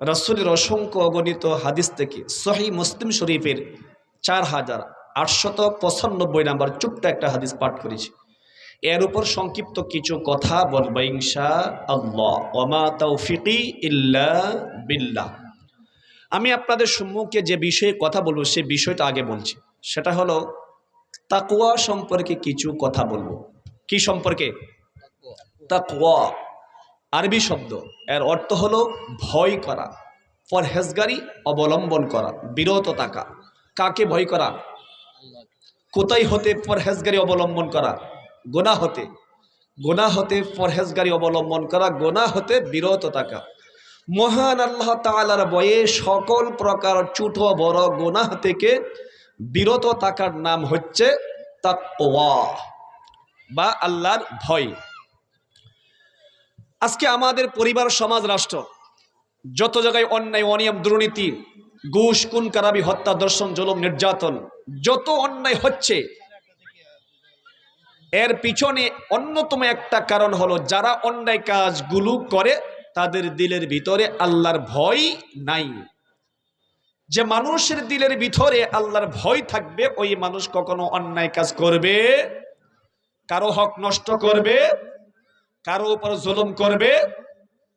রসুলের অসংখ্য অগণিত হাদিস থেকে সহি মুসলিম শরীফের চার হাজার আটশত পঁচানব্বই নাম্বার ছোট্ট একটা হাদিস পাঠ করেছি। এর উপর সংক্ষিপ্ত কিছু কথা বলব ইনশা আল্লাহ ওমা তৌফিকি ইল্লা বিল্লাহ। আমি আপনাদের সম্মুখে যে বিষয়ে কথা বলব, সে বিষয়টা আগে বলছি। সেটা হলো তাকুয়া সম্পর্কে কিছু কথা বলব। কি সম্পর্কে? তাকুয়া আরবি শব্দ। এর অর্থ হলো ভয় করা, পরহেজগারি অবলম্বন করা, বিরত থাকা। কাকে ভয় করা? কোথায় হতে পরহেজগারি অবলম্বন করা? গোনা হতে। গোনা হতে পরহেজগারি অবলম্বন করা, গোনা হতে বিরত থাকা। মহান আল্লাহ তালার বয়ে সকল প্রকার ছোট বড় গোনাহ থেকে বিরত থাকার নাম হচ্ছে তাকওয়া বা আল্লাহর ভয়। আজকে আমাদের পরিবার, সমাজ, রাষ্ট্র যত জায়গায় অন্যায়, অনিয়ম, দুর্নীতি, ঘুষ কুন কারাবি, হত্যা দর্শন জলম, নির্যাতন, যত অন্যায় হচ্ছে, এর পিছনে অন্যতম একটা কারণ হলো যারা অন্যায় কাজগুলো করে, তাদের দিলের ভিতরে আল্লাহর ভয় নাই। যে মানুষের দিলের ভিতরে আল্লাহর ভয় থাকবে, ওই মানুষ কখনো অন্যায় কাজ করবে, কারও হক নষ্ট করবে কারও উপর জুলুম করবে,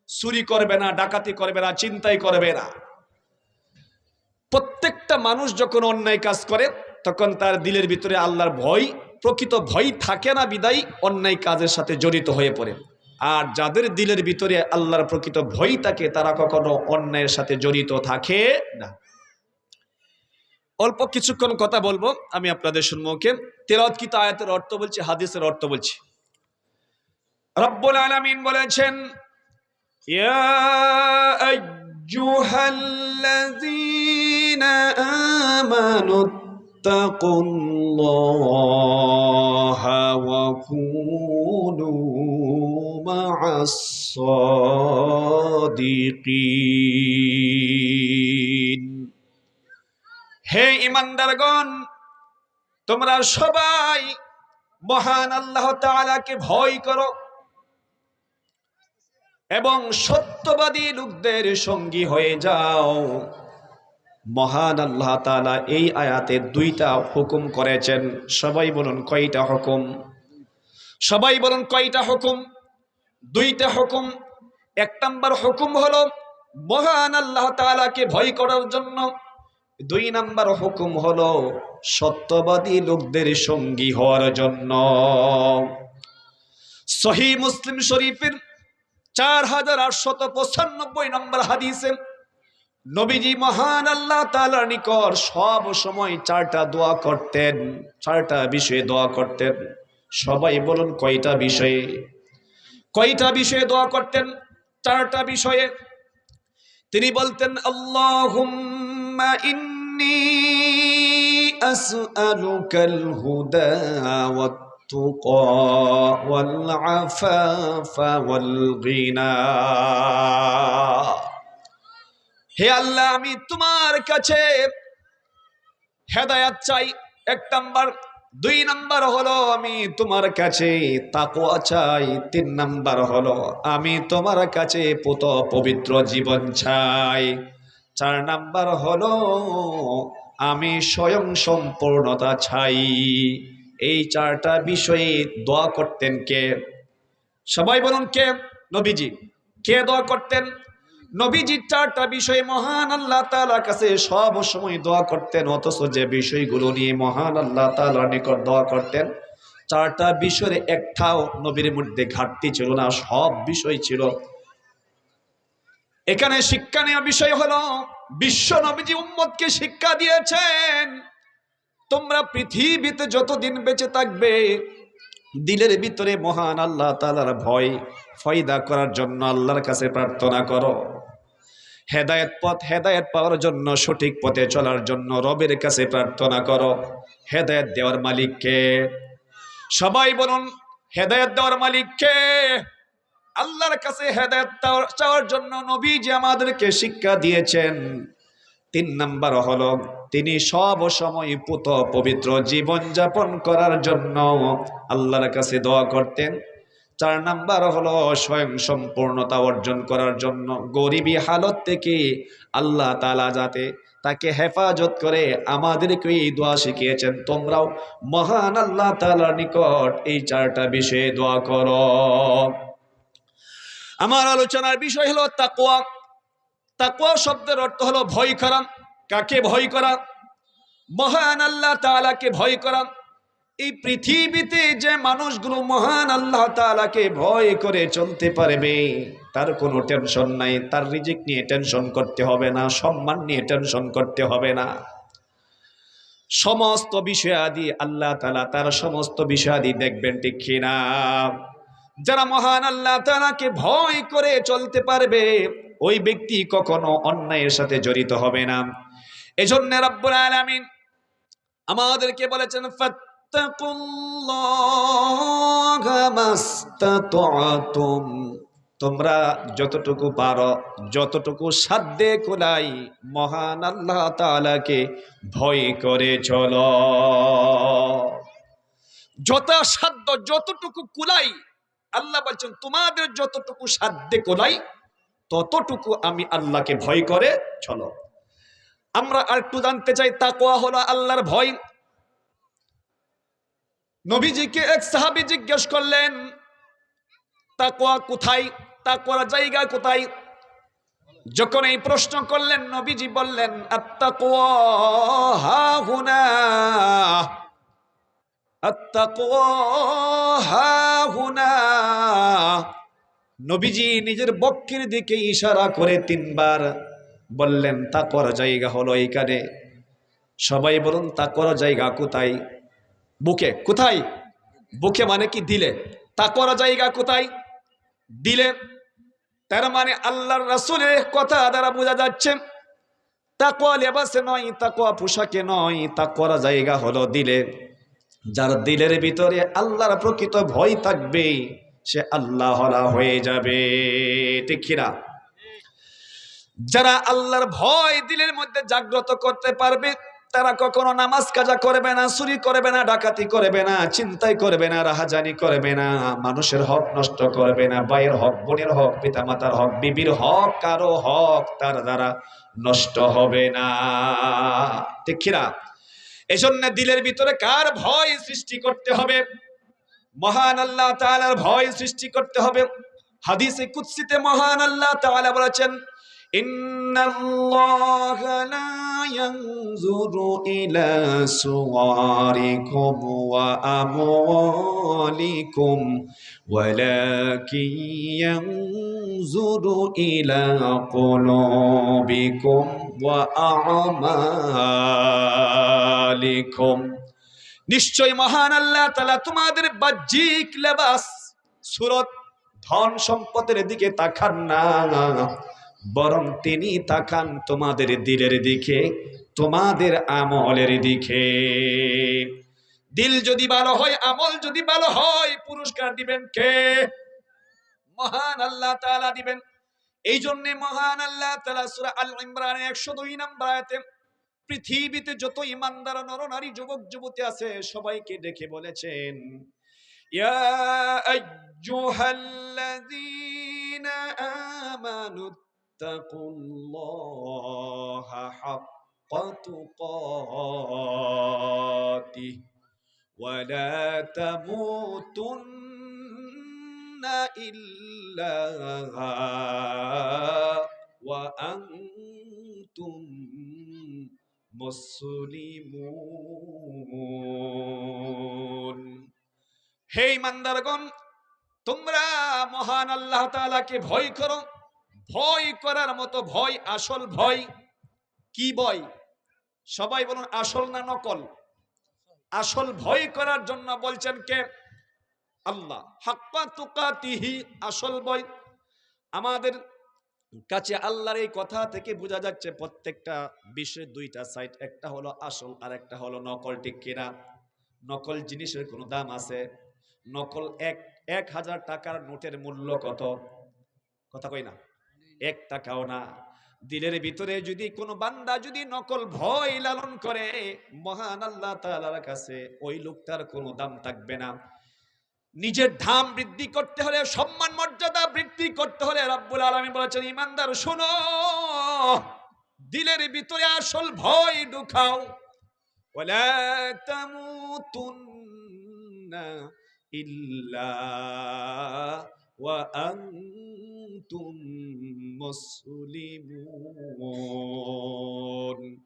চুরি করবে না, ডাকাতি করবে না, চিন্তাই করবে না। প্রত্যেকটা মানুষ যখন অন্যায় কাজ করে, তখন তার দিলের ভিতরে আল্লাহর ভয়, প্রকৃত ভয় থাকে না, বিদায় অন্যায় কাজের সাথে জড়িত হয়ে পড়ে। আর যাদের দিলের ভিতরে আল্লাহর প্রকৃত ভয় থাকে, তারা কখনো অন্যায়ের সাথে জড়িত থাকে না। অল্প কিছুক্ষণ কথা বলব, আমি আপনাদের সম্মুখে। তেরৎকিত আয়াতের অর্থ বলছি, হাদিসের অর্থ বলছি। রব্বুল আলামিন বলেছেন, ইয়া আইয়ুহাল্লাযীনা আমানু হে ইমানদারগণ, তোমরা সবাই মহান আল্লাহ তাআলাকে ভয় করো। এবং সত্যবাদী লোকদের সঙ্গী হয়ে যাও। মহান আল্লাহ তাআলা এই আয়াতে দুইটা হুকুম করেছেন। সবাই বলুন কয়টা হুকুম? সবাই বলুন কয়টা হুকুম? দুইটা হুকুম। এক নম্বর হুকুম হলো মহান আল্লাহ তাআলাকে ভয় করার জন্য। দুই নম্বর হুকুম হলো সত্যবাদী লোকদের সঙ্গী হওয়ার জন্য। সহি মুসলিম শরীফের চার হাজার আটশত পঁচানব্বই নম্বর হাদিসে নবীজি মহান আল্লাহ তালার নিকট সব সময় চারটা দোয়া করতেন, চারটা বিষয়ে দোয়া করতেন। সবাই বলুন কয়টা বিষয়ে? কয়টা বিষয়ে দোয়া করতেন? চারটা বিষয়ে। তিনি বলতেন, আল্লাহুম্মা ইন্নি التقى والعفاف والغنى হে আল্লাহ আমি তোমার কাছে হেদায়াত চাই এক নাম্বার দুই নাম্বার হলো আমি তোমার কাছে তাকোয়া চাই তিন নাম্বার হলো আমি তোমার কাছে পুত পবিত্র জীবন চাই চার নাম্বার হলো আমি স্বয়ং সম্পূর্ণতা চাই এই চারটা বিষয়ে দোয়া করতেন কে? সবাই বলুন কে? নবীজি। কে দোয়া করতেন? নবীজি চারটা বিষয়ে মহান আল্লাহ তালার কাছে সব সময় দোয়া করতেন, অথচ যে বিষয়গুলো নিয়ে মহান আল্লাহ তালার নিকট দোয়া করতেন, চারটা বিষয়ের একটাও নবীর মধ্যে ঘাটতি ছিল না, সব বিষয় ছিল। এখানে শিক্ষা নেওয়া বিষয় হলো, বিশ্ব নবীজি উম্মদকে শিক্ষা দিয়েছেন। তোমরা পৃথিবীতে যতদিন বেঁচে থাকবে, দিলের ভিতরে মহান আল্লাহ তালার ভয় ফয়দা করার জন্য আল্লাহর কাছে প্রার্থনা করো। হেদায়েত পথ, হেদায়েত পাওয়ার জন্য, সঠিক পথে চলার জন্য রবের কাছে প্রার্থনা করো। হেদায়েত দেওয়ার মালিককে সবাই বলুন, হেদায়েত দেওয়ার মালিককে আল্লাহর কাছে হেদায়ত চাওয়ার জন্য নবী যে আমাদেরকে শিক্ষা দিয়েছেন। তিন নাম্বার হলো তিনি সব সময় পুত পবিত্র জীবন যাপন করার জন্য আল্লাহর কাছে দোয়া করতেন। চার নাম্বার হলো স্বয়ং সম্পূর্ণতা অর্জন করার জন্য গরিবী হালত থেকে আল্লাহ তালা যাতে তাকে হেফাজত করে আমাদেরকে এই দোয়া শিখিয়েছেন। তোমরাও মহান আল্লাহ তালার নিকট এই চারটা বিষয়ে দোয়া করো। আমার আলোচনার বিষয় হলো তাকুয়া তাকুয়া শব্দের অর্থ হলো ভয় করা কাকে ভয় করা? মহান আল্লাহ তাআলাকে ভয় করা। এই পৃথিবীতে যে মানুষগুলো মহান আল্লাহ তাআলাকে ভয় করে চলতে পারবে, তার কোনো টেনশন নাই। তার রিজিক নিয়ে টেনশন করতে হবে না, সম্মান নিয়ে টেনশন করতে হবে না। সমস্ত বিষয়াদি আল্লাহ তালা তার সমস্ত বিষয়াদি দেখবেন ঠিক কিনা? যারা মহান আল্লাহ তাআলাকে ভয় করে চলতে পারবে, ওই ব্যক্তি কখনো অন্যায়ের সাথে জড়িত হবে না। এজন্য রব্বুল আলামিন আমাদেরকে বলেছেন তোমরা যতটুকু পারো, যতটুকু সাধ্যে কোলাই মহান আল্লাহ তাআলাকে ভয় করে চলো। যথাসাধ্য যতটুকু কুলাই আল্লাহ বলছেন, তোমাদের যতটুকু সাধ্যে কোলাই ততটুকু আমি আল্লাহকে ভয় করে চলো। আমরা আর একটু জানতে চাই তাকোয়া হলো আল্লাহর ভয়। নবীজিকে এক সাহাবি জিজ্ঞেস করলেন তাকোয়া কোথায়? তাকোয়ার জায়গা কোথায়? যখন এই প্রশ্ন করলেন, নবীজি বললেন নবীজি নিজের বক্ষের দিকে ইশারা করে তিনবার বললেন, তা করা জায়গা হলো এইখানে। সবাই বলুন, তা করা জায়গা কোথায়? বুকে। কোথায়? বুকে মানে কি দিলে? তা করা জায়গা কোথায়? দিলে। তার মানে আল্লাহর রাসূলের কথা দ্বারা বোঝা যাচ্ছে। তাকওয়া লেবাসে নয় তাকওয়া পোশাকে নয় তাকওয়ার জায়গা হলো দিলে। যার দিলের ভিতরে আল্লাহর প্রকৃত ভয় থাকবে, সে আল্লাহ হয়ে যাবে। ঠিক কিনা যারা আল্লাহর ভয় দিলের মধ্যে জাগ্রত করতে পারবে, তারা কখনো নামাজ কাজা করবে না, চুরি করবে না, ডাকাতি করবে না, চিন্তাই করবে না, রাহাজানি করবে না, মানুষের হক নষ্ট করবে না, ভাইয়ের হক, বোনের হক, পিতামাতার হক, বিবির হক, কারও হক তার দ্বারা নষ্ট হবে না। কিনা? এই জন্য দিলের ভিতরে কার ভয় সৃষ্টি করতে হবে? মহান আল্লাহ তাআলার ভয় সৃষ্টি করতে হবে। হাদিসে কুদসিতে মহান আল্লাহ তাআলা বলেছেন ইন্নাল্লাহা লা ইয়ানজুরু ইলা সুওয়ারিকুম ওয়া আমওয়ালিকুম ওয়ালাকিন ইয়ানজুরু ইলা কুলুবিকুম ওয়া নিশ্চয় মহান আল্লাহ তালা তোমাদের বাহ্যিক লেবাস, সুরত, ধন সম্পদের দিকে তাকান না। বরং তিনি তাকান তোমাদের দিলের দিকে, তোমাদের আমলের দিকে। দিল যদি ভালো হয়, আমল যদি ভালো হয়, পুরস্কার দিবেন কে? মহান আল্লাহ তাআলা দিবেন। এই জন্য মহান আল্লাহ তাআলা সূরা আল ইমরানের 102 নম্বর পৃথিবীতে যত ইমানদার নরনারী যুবক, যুবতী আছে, সবাইকে ডেকে বলেছেন, ইয়া আইয়ুহাল্লাযীনা আমানু তাকুল্লাহা হাক্কা তুকাতিহ ওয়ালা তামুতুন্না ইল্লা ওয়া আনতুম মুসলিমুন হে ইমানদারগণ, তোমরা মহান আল্লাহ তাআলাকে ভয় করো। ভয় করার মতো ভয়, আসল ভয় কি ভয় সবাই বলুন, আসল না নকল? আসল ভয় করার জন্য বলছেন কে? আল্লাহ। হাক্কা তুকাতিহি, আসল ভয় আমাদের কাছে আল্লাহর এই কথা থেকে বোঝা যাচ্ছে প্রত্যেকটা বিশ্বের দুইটা সাইড একটা হলো আসল আর একটা হলো নকল, ঠিক কিনা নকল জিনিসের কোনো দাম আছে? নকল এক এক হাজার টাকার নোটের মূল্য কত? কথা কই না? এক টাকাও না। দিলের ভিতরে যদি কোনো বান্দা যদি নকল ভয় লালন করে, মহান আল্লাহ তাআলার কাছে ওই লোকটার কোনো দাম থাকবে না। নিজের ধাম বৃদ্ধি করতে হলে, সম্মান মর্যাদা বৃদ্ধি করতে হলে রাব্বুল আলামিন বলেছেন, ইমানদার, শোনো, দিলের ভিতরে আসল ভয় ঢুকাও। ইল্লা আনতুম মুসলিমুন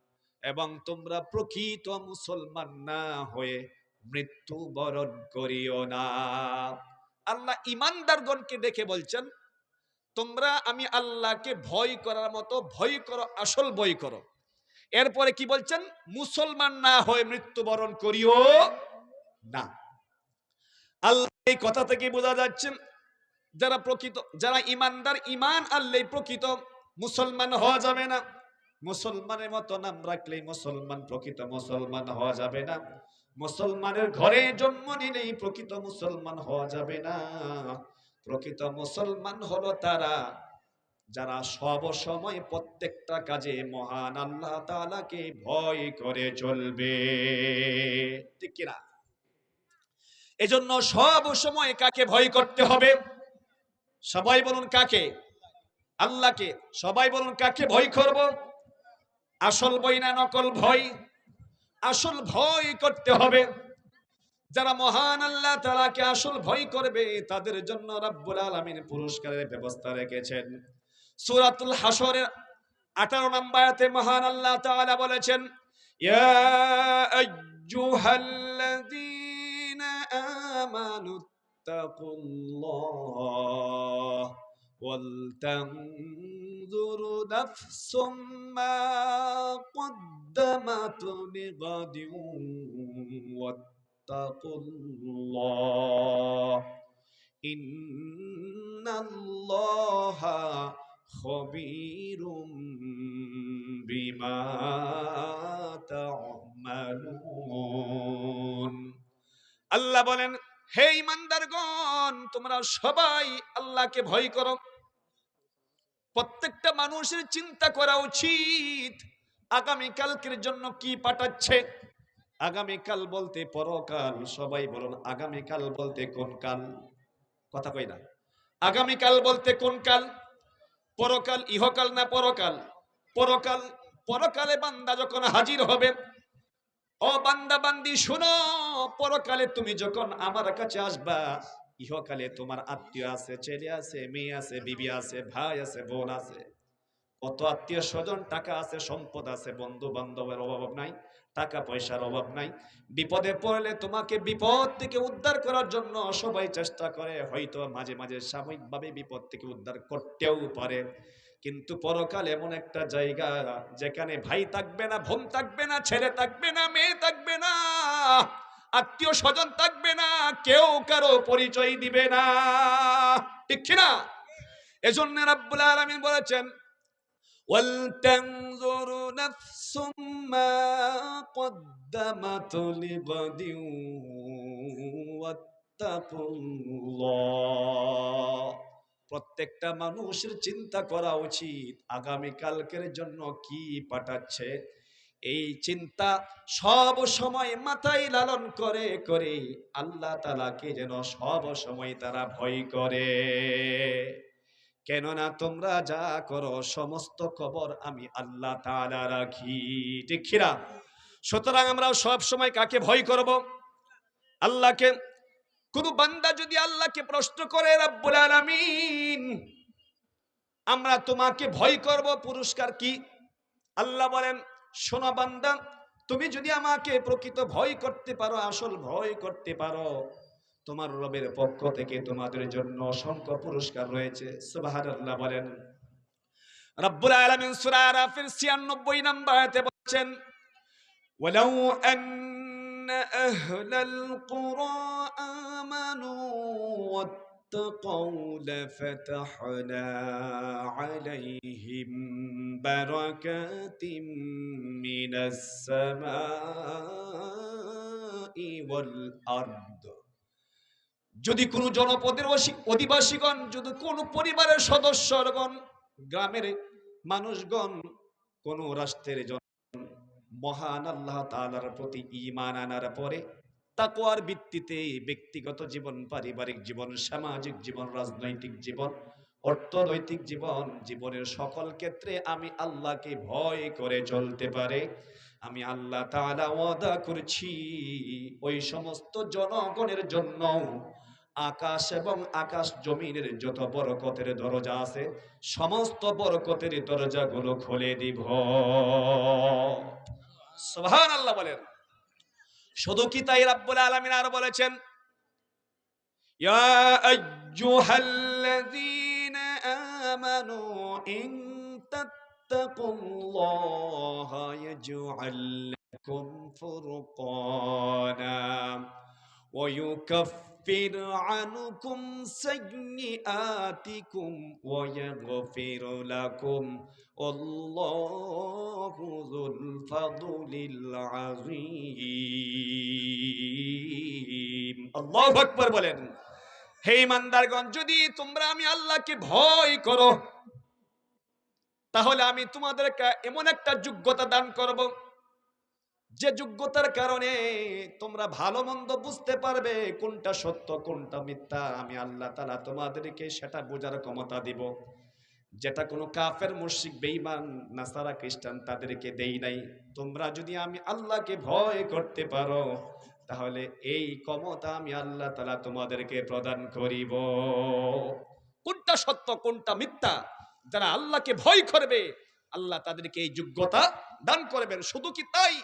এবং তোমরা প্রকৃত মুসলমান না হয়ে মৃত্যু বরণ করিও না। আল্লাহ ইমানদারগণকে দেখে বলছেন, তোমরা আমি আল্লাহকে ভয় করার মতো ভয় করো, আসল ভয় করো। এরপরে কি বলছেন, মুসলমান না হয়ে মৃত্যুবরণ করিও না। আল্লাহ এই কথা থেকে বোঝা যাচ্ছে যারা প্রকৃত, যারা ইমানদার, ইমান আল্লাহ প্রকৃত মুসলমান হওয়া যাবে না। মুসলমানের মতো নাম রাখলেই মুসলমান, প্রকৃত মুসলমান হওয়া যাবে না। মুসলমানের ঘরে জন্ম নিলেই প্রকৃত মুসলমান হওয়া যাবে না। প্রকৃত মুসলমান হলো তারা, যারা সব সময় প্রত্যেকটা কাজে মহান আল্লাহ তাআলাকে ভয় করে চলবে। ঠিক কিনা? এজন্য সব সময় কাকে ভয় করতে হবে? সবাই বলুন কাকে? আল্লাহকে। সবাই বলুন কাকে ভয় করব? আসল বই না নকল ভয়? আসল ভয় করতে হবে। যারা মহান আল্লাহ তাআলাকে আসল ভয় করবে, তাদের জন্য রাব্বুল আলামিন পুরস্কারের ব্যবস্থা রেখেছেন। সূরাতুল হাসরের 18 নম্বর আয়াতে মহান আল্লাহ তালা বলেছেন, ইয়া আমানু তাকুল্লাহ ولتنظر نفس ما قدمت لغد واتقوا الله إن الله خبير بما تعملون আল্লাহ বলেন হে ইমানদারগণ, তোমরা সবাই আল্লাহকে ভয় করো। প্রত্যেকটা মানুষের চিন্তা করা উচিত আগামী কালকের জন্য কি পাঠাচ্ছে। আগামীকাল বলতে পরকাল, সবাই বলুন, আগামীকাল বলতে কোন কাল? কথা কই না। আগামীকাল বলতে কোন কাল? পরকাল, ইহকাল না পরকাল? পরকাল, পরকালে বান্দা যখন হাজির হবে ও বান্দা বান্দি, শুনো, পরকালে তুমি যখন আমার কাছে আসবা, ইহকালে তোমার আত্মীয় আছে, ছেলে আছে, মেয়ে আছে, বিবি আছে, ভাই আছে, বোন আছে। কত আত্মীয় স্বজন, টাকা আছে, সম্পদ আছে বন্ধু বান্ধবের অভাব নাই টাকা পয়সার অভাব নাই। বিপদে পড়লে তোমাকে বিপদ থেকে উদ্ধার করার জন্য সবাই চেষ্টা করে, হয়তো মাঝে মাঝে সাময়িকভাবে বিপদ থেকে উদ্ধার করতেও পারে। কিন্তু পরকাল এমন একটা জায়গা যেখানে ভাই থাকবে না বোন থাকবে না ছেলে থাকবে না মেয়ে থাকবে না আত্মীয় স্বজন থাকবে না কেউ কারো পরিচয় দিবে না ঠিক কিনা এজন্য রাব্বুল আলামিন বলেছেন ولتنظر نفس ما قدمت لغد واتقوا الله প্রত্যেকটা মানুষের চিন্তা করা উচিত আগামী কালকের জন্য কি পাঠাচ্ছে? এই চিন্তা সব সময় মাথায় লালন করে করে আল্লাহ তালাকে যেন সব সময় তারা ভয় করে। কেননা তোমরা যা করো, সমস্ত খবর আমি আল্লাহ তালা রাখি। কিনা সুতরাং আমরা সব সময় কাকে ভয় করব? আল্লাহকে কোন বান্দা যদি আল্লাহকে প্রশ্ন করে, রাব্বুল আলামিন, আমরা তোমাকে ভয় করব, পুরস্কার কি? আল্লাহ বলেন সোনা বান্দা, তুমি যদি আমাকে প্রকৃত ভয় করতে পারো, আসল ভয় করতে পারো, তোমার রবের পক্ষ থেকে তোমাদের জন্য অসংখ্য পুরস্কার রয়েছে। সুবহানাল্লাহ বলেন। রব্বুল আলামিন সূরা আরাফের 96 নম্বর আয়াতে বলেছেন, ওয়ালাউ আন أهل القرى آمنوا واتقوا لفتحنا عليهم بركات من السماء والأرض যদি কোনো জনপদের অসি- অধিবাসীগণ যদি কোনো পরিবারের সদস্যগণ গ্রামের মানুষগণ কোনো রাষ্ট্রের জন মহান আল্লাহ তালার প্রতি ইমান আনার পরে তাকোয়ার ভিত্তিতে ব্যক্তিগত জীবন, পারিবারিক জীবন, সামাজিক জীবন, রাজনৈতিক জীবন, অর্থনৈতিক জীবন, জীবনের সকল ক্ষেত্রে আমি আল্লাহকে ভয় করে চলতে পারে। আমি আল্লাহ ওয়াদা করছি, ওই সমস্ত জনগণের জন্য আকাশ এবং আকাশ জমিনের যত বরকতের দরজা আছে, সমস্ত বরকতের দরজাগুলো খুলে দিব। সুবহানাল্লাহ বলেন। শুধু কি তাই রাব্বুল আলামিন আর বলেছেন? তাত্তাকুল্লাহা ইয়াজআল লাকুম ফুরকানা ويكفر عنكم سيئاتكم ويغفر لكم والله ذو الفضل العظيم الله আকবার বলেন হে ইমানদারগণ যদি তোমরা আমি আল্লাহকে ভয় করো তাহলে আমি তোমাদেরকে এমন একটা যোগ্যতা দান করব যে যোগ্যতার কারণে তোমরা ভালো মন্দ বুঝতে পারবে, কোনটা সত্য, কোনটা মিথ্যা, আমি আল্লাহ তালা তোমাদেরকে সেটা বোঝার ক্ষমতা দিব। যেটা কোনো কাফের, মুশরিক, বেঈমান, নাসারা, খ্রিস্টান তাদেরকে দেই নাই। তোমরা যদি আমি আল্লাহকে ভয় করতে পারো, তাহলে এই ক্ষমতা আমি আল্লাহ তালা তোমাদেরকে প্রদান করিব। কোনটা সত্য, কোনটা মিথ্যা, যারা আল্লাহকে ভয় করবে, আল্লাহ তাদেরকে এই যোগ্যতা দান করবেন। শুধু কি তাই?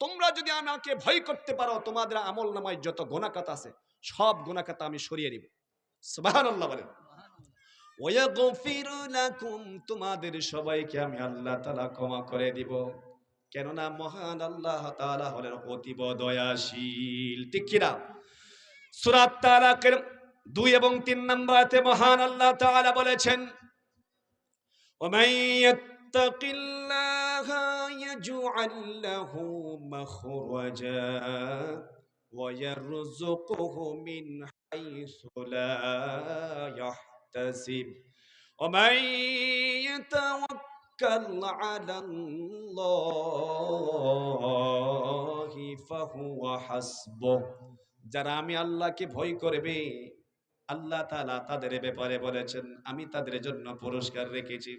তোমরা যদি আমাকে ভয় করতে পারো, তোমাদের আমল নামায় যত গোনাকাত আছে, সব গোনাকাত আমি সরিয়ে দিব তোমাদের সবাইকে আমি আল্লাহ তাআলা ক্ষমা করে দিব। কেননা মহান আল্লাহ তাআলা হলেন অতীব দয়াশীল। ঠিক কি না সূরা তালাকের 2 এবং তিন নম্বরতে মহান আল্লাহ তাআলা বলেছেন ওয়া يجعل له مخرجا ويرزقه من حيث لا يحتسب ومن يتوكل على الله فهو حسبه যারা আমি আল্লাহকে ভয় করবে আল্লাহ তাআলা তাদের ব্যাপারে বলেছেন আমি তাদের জন্য পুরস্কার রেখেছি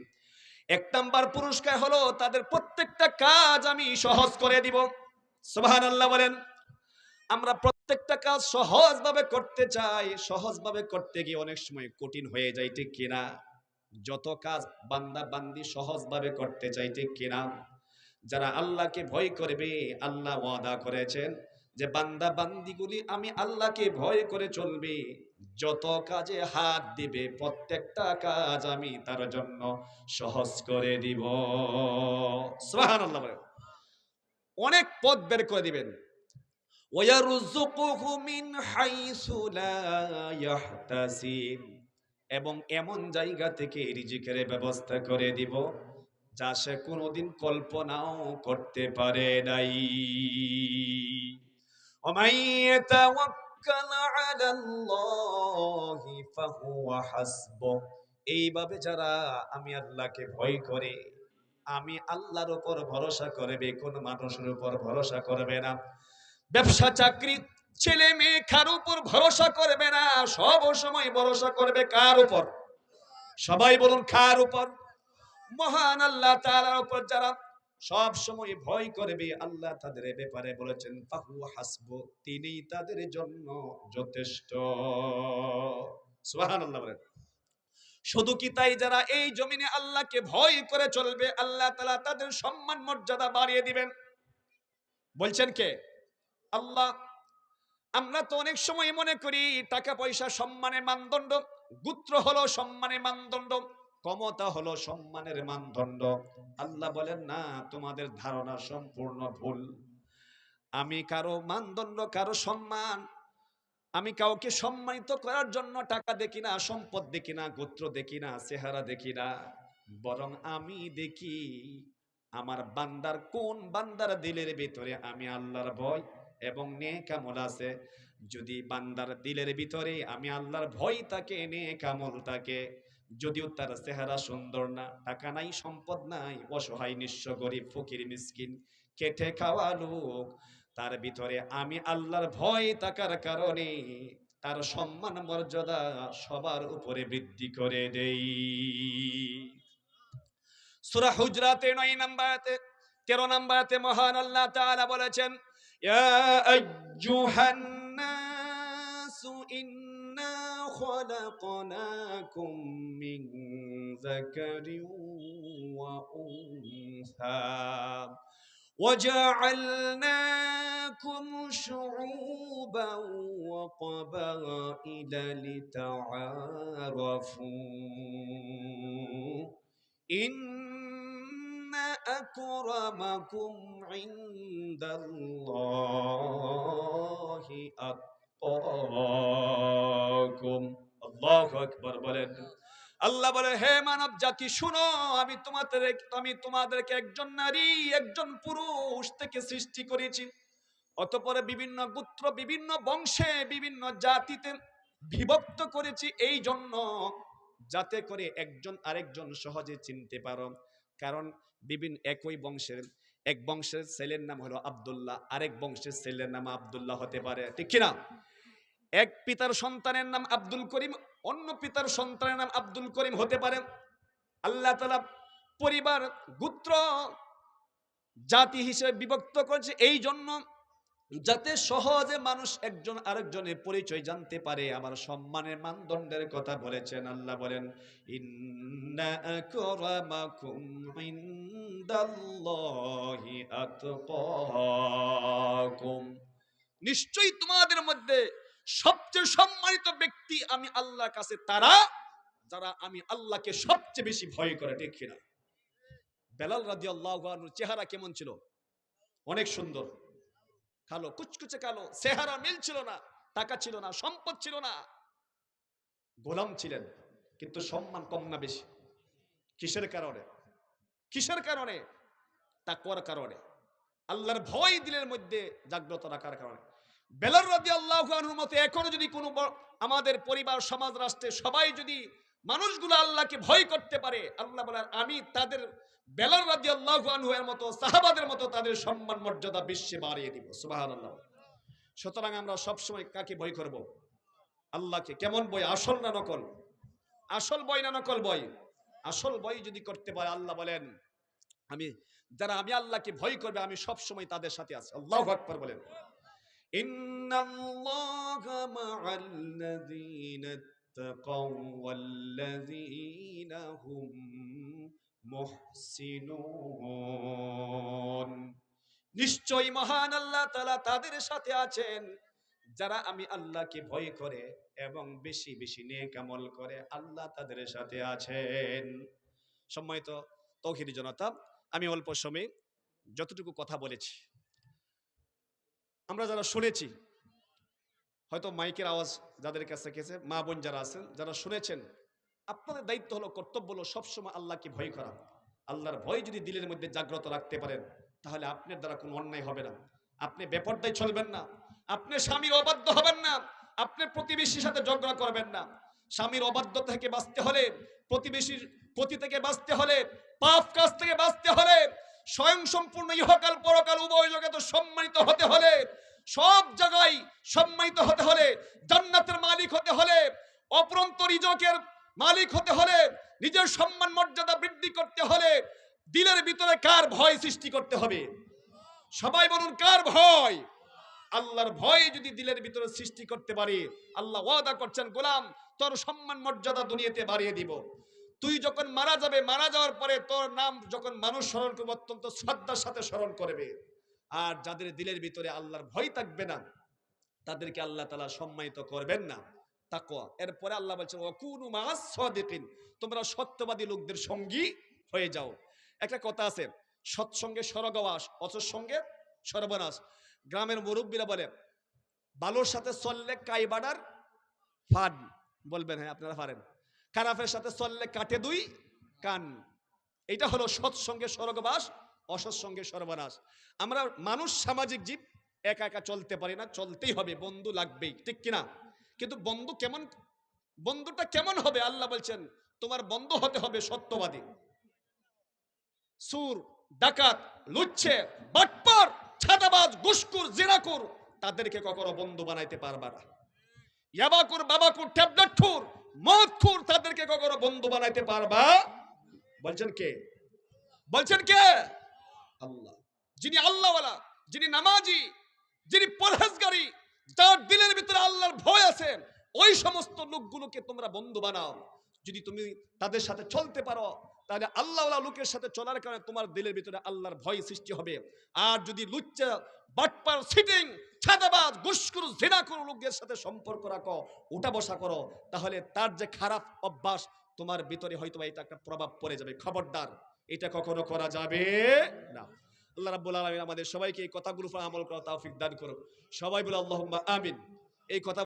এক নাম্বার পুরস্কার হলো তাদের প্রত্যেকটা কাজ আমি সহজ করে দিব। সুবহানাল্লাহ বলেন, আমরা প্রত্যেকটা কাজ সহজভাবে করতে চাই, সহজভাবে করতে গিয়ে অনেক সময় কঠিন হয়ে ঠিক কিনা? যত কাজ বান্দা বান্দি সহজভাবে করতে চাই ঠিক কিনা? যারা আল্লাহকে ভয় করবে, আল্লাহ ওয়াদা করেছেন যে বান্দা বান্দিগুলি আমি আল্লাহকে ভয় করে চলবে। যত কাজে হাত দিবে, প্রত্যেকটা কাজ আমি তার জন্য সহজ করে দিব। অনেক পথ বের করে দিবেন। এবং এমন জায়গা থেকে রিজিকের ব্যবস্থা করে দিব, যা সে কোনোদিন কল্পনাও করতে পারে নাই। অমাই এইভাবে যারা আমি আল্লাহকে ভয় করে, আমি আল্লাহর উপর ভরসা করবে, কোন মানুষের উপর ভরসা করবে না। ব্যবসা, চাকরি, ছেলে মেয়ে কার উপর ভরসা করবে না, সব সময় ভরসা করবে কার উপর? সবাই বলুন, কার উপর? মহান আল্লাহ তাআলার উপর যারা সব সময় ভয় করবে আল্লাহ তাদের ব্যাপারে বলেছেন, ফাহু হাসবু তিনি তাদের জন্য যথেষ্ট। শুধু কি তাই যারা এই জমিনে আল্লাহকে ভয় করে চলবে, আল্লাহ তালা তাদের সম্মান মর্যাদা বাড়িয়ে দিবেন? বলছেন কে? আল্লাহ, আমরা তো অনেক সময় মনে করি টাকা পয়সা সম্মানের মানদণ্ড, গুত্র হলো সম্মানের মানদণ্ড। ক্ষমতা হলো সম্মানের মানদণ্ড। আল্লাহ বলেন, না, তোমাদের ধারণা সম্পূর্ণ ভুল। আমি কারও মানদণ্ড, কারও সম্মান, আমি কাউকে সম্মানিত করার জন্য টাকা দেখি না, সম্পদ দেখি না, গোত্র দেখি না, চেহারা দেখি না। বরং আমি দেখি, আমার বান্দার কোন বান্দার দিলের ভিতরে আমি আল্লাহর ভয় এবং নেকামল আছে। যদি বান্দার দিলের ভিতরে আমি আল্লাহর ভয় তাকে নেকামল তাকে যদিও তার চেহারা সুন্দর না, টাকা নাই, সম্পদ নাই, অসহায়, নিঃস্ব, গরিব, ফকির, মিসকিন, কেটে খাওয়া লোক। তার ভিতরে আমি আল্লাহর ভয় থাকার কারণে তার সম্মান, মর্যাদা সবার উপরে বৃদ্ধি করে দেই। সূরা হুজরাতে 9 নাম্বারতে 13 নাম্বারতে মহান আল্লাহ তাআলা বলেছেন, ইয়া আইয়ুহান নাসু ইন্না خلقناكم من ذكر وأنثى وجعلناكم شعوبا وقبائل لتعارفوا. إن أكرمكم عند الله أكرمكم আল্লাহ আল্লাহ বলে হে মানব জাতি, শুনো, আমি তোমাদের, আমি তোমাদেরকে একজন নারী, একজন পুরুষ থেকে সৃষ্টি করেছি। অতপরে বিভিন্ন গোত্র, বিভিন্ন বংশে, বিভিন্ন জাতিতে বিভক্ত করেছি। এই জন্য যাতে করে একজন আরেকজন সহজে চিনতে পারো। কারণ বিভিন্ন একই বংশের, এক বংশের ছেলের নাম হলো আবদুল্লাহ, আরেক বংশের ছেলের নাম আবদুল্লাহ হতে পারে। ঠিক কিনা? এক পিতার সন্তানের নাম আব্দুল করিম, অন্য পিতার সন্তানের নাম আব্দুল করিম হতে পারে। আল্লাহ তালা পরিবার, গোত্র, জাতি হিসেবে বিভক্ত করেছে। এই জন্য যাতে সহজে মানুষ একজন আরেকজনের পরিচয় জানতে পারে, আমার সম্মানের মানদণ্ডের কথা বলেছেন আল্লাহ বলেন নিশ্চয়ই তোমাদের মধ্যে সবচেয়ে সম্মানিত ব্যক্তি আমি আল্লাহর কাছে তারা, যারা আমি আল্লাহকে সবচেয়ে বেশি ভয় করে, ঠিক কিনা? বেলাল রাজি আল্লাহ চেহারা কেমন ছিল? অনেক সুন্দর। কালো, কুচকুচে কালো, চেহারা মিল ছিল না, টাকা ছিল না, সম্পদ ছিল না। গোলাম ছিলেন, কিন্তু সম্মান কম না বেশি। কিসের কারণে? কিসের কারণে? তাকওয়ার কারণে। আল্লাহর ভয় দিলের মধ্যে জাগ্রত রাখার কারণে। বেলার রাজি আল্লাহ মতো, এখনও যদি কোনো আমাদের পরিবার, সমাজ, রাষ্ট্রে সবাই যদি মানুষগুলো আল্লাহকে ভয় করতে পারে, আল্লাহ বলেন, আমি তাদের বেলার রাজি আল্লাহ এর মতো, সাহাবাদের মতো তাদের সম্মান, মর্যাদা বিশ্বে বাড়িয়ে দিব। সুবাহ আল্লাহ সুতরাং আমরা সবসময় কাকে ভয় করব? আল্লাহকে। কেমন বই? আসল না নকল? আসল বই না নকল বই? আসল বই যদি করতে পারে, আল্লাহ বলেন, আমি, যারা আমি আল্লাহকে ভয় করবে, আমি সব সময় তাদের সাথে আছি। আল্লাহ আকবার বলেন। إن الله مع الذين اتقوا والذين هم محسنون নিশ্চয়ই মহান আল্লাহ তাআলা তাদের সাথে আছেন যারা আমি আল্লাহকে ভয় করে এবং বেশি বেশি নেক আমল করে আল্লাহ তাদের সাথে আছেন সম্মানিত তৌহিদি জনতা আমি অল্প সময়ে যতটুকু কথা বলেছি আমরা যারা শুনেছি, হয়তো মাইকের আওয়াজ যাদের কাছে গেছে, মা বোন যারা আছেন, যারা শুনেছেন, আপনাদের দায়িত্ব হলো, কর্তব্য হলো সবসময় আল্লাহকে ভয় করা। আল্লাহর ভয় যদি দিলের মধ্যে জাগ্রত রাখতে পারেন, তাহলে আপনার দ্বারা কোনো অন্যায় হবে না। আপনি বেপর্দায় চলবেন না। আপনি স্বামীর অবাধ্য হবেন না। আপনি প্রতিবেশীর সাথে ঝগড়া করবেন না। স্বামীর অবাধ্য থেকে বাঁচতে হলে, প্রতিবেশীর প্রতি থেকে বাঁচতে হলে, পাপ কাজ থেকে বাঁচতে হলে স্বয়ং সম্পূর্ণ ইহকাল পরকাল উভয় জগতে সম্মানিত হতে হলে, সব জায়গায় সম্মানিত হতে হলে, জান্নাতের মালিক হতে হলে, অপরন্ত রিজকের মালিক হতে হলে, নিজের সম্মান মর্যাদা বৃদ্ধি করতে হলে, দিলের ভিতরে কার ভয় সৃষ্টি করতে হবে? সবাই বলুন, কার ভয়? আল্লাহর ভয় যদি দিলের ভিতরে সৃষ্টি করতে পারে, আল্লাহ ওয়াদা করছেন, গোলাম, তোর সম্মান মর্যাদা দুনিয়াতে বাড়িয়ে দিব। তুই যখন মারা যাবে, মারা যাওয়ার পরে তোর নাম যখন মানুষ স্মরণ করবে, অত্যন্ত শ্রদ্ধার সাথে স্মরণ করবে। আর যাদের দিলের ভিতরে আল্লাহর ভয় থাকবে না, তাদেরকে আল্লাহ তালা সম্মানিত করবেন না। তাকওয়া। এরপরে আল্লাহ বলছেন মাআস সাদিকিন। তোমরা সত্যবাদী লোকদের সঙ্গী হয়ে যাও। একটা কথা আছে, সৎসঙ্গে স্বর্গবাস, অসৎসঙ্গে সর্বনাশ। গ্রামের মুরব্বীরা বলে, বালোর সাথে চললে কাইবাডার ফান বলবেন হ্যাঁ আপনারা পারেন। খারাপের সাথে চললে কাটে দুই কান। এটা হলো সৎসঙ্গে স্বর্গবাস অসৎসঙ্গে সর্বনাশ। আমরা মানুষ সামাজিক জীব, একা একা চলতে পারি না, চলতেই হবে, বন্ধু লাগবেই, ঠিক কিনা? কিন্তু বন্ধু কেমন, বন্ধুটা কেমন হবে? আল্লাহ বলছেন, তোমার বন্ধু হতে হবে সত্যবাদী। সুর, ডাকাত, লুচ্ছে, বাটপার, ছাদাবাজ গুস্কুর জিরাকুর তাদেরকে কখনো বন্ধু বানাইতে পারবা না। ইয়াবাকুর, বাবাকুর ট্যাবলেটখুর মদখুর তাদেরকে কখনো বন্ধু বানাইতে পারবা? বলছেন কে? বলছেন কে? আল্লাহ। যিনি আল্লাহওয়ালা, যিনি নামাজি, যিনি পরহেজগারী যার দিলের ভিতরে আল্লাহর ভয় আছে। ওই সমস্ত লোকগুলোকে তোমরা বন্ধু বানাও। যদি তুমি তাদের সাথে চলতে পারো তাহলে আল্লাহওয়ালা লোকের সাথে চলার কারণে তোমার দিলের ভিতরে আল্লাহর ভয় সৃষ্টি হবে। আর যদি লুচ্চা, বাটপার, সিটিং, ছাদাবাজ গুস্কুর লোকদের সাথে সম্পর্ক রাখো বসা করো, তাহলে তার যে খারাপ অভ্যাস, তোমার ভিতরে হয়তো এটা একটা প্রভাব পড়ে যাবে। খবরদার, এটা কখনো করা যাবে না। আল্লাহ রাব্বুল আমাদের সবাইকে এই কথাগুলো আমল করা তৌফিক দান করুন সবাই বলে আল্লাহুম্মা আমিন। এই কথা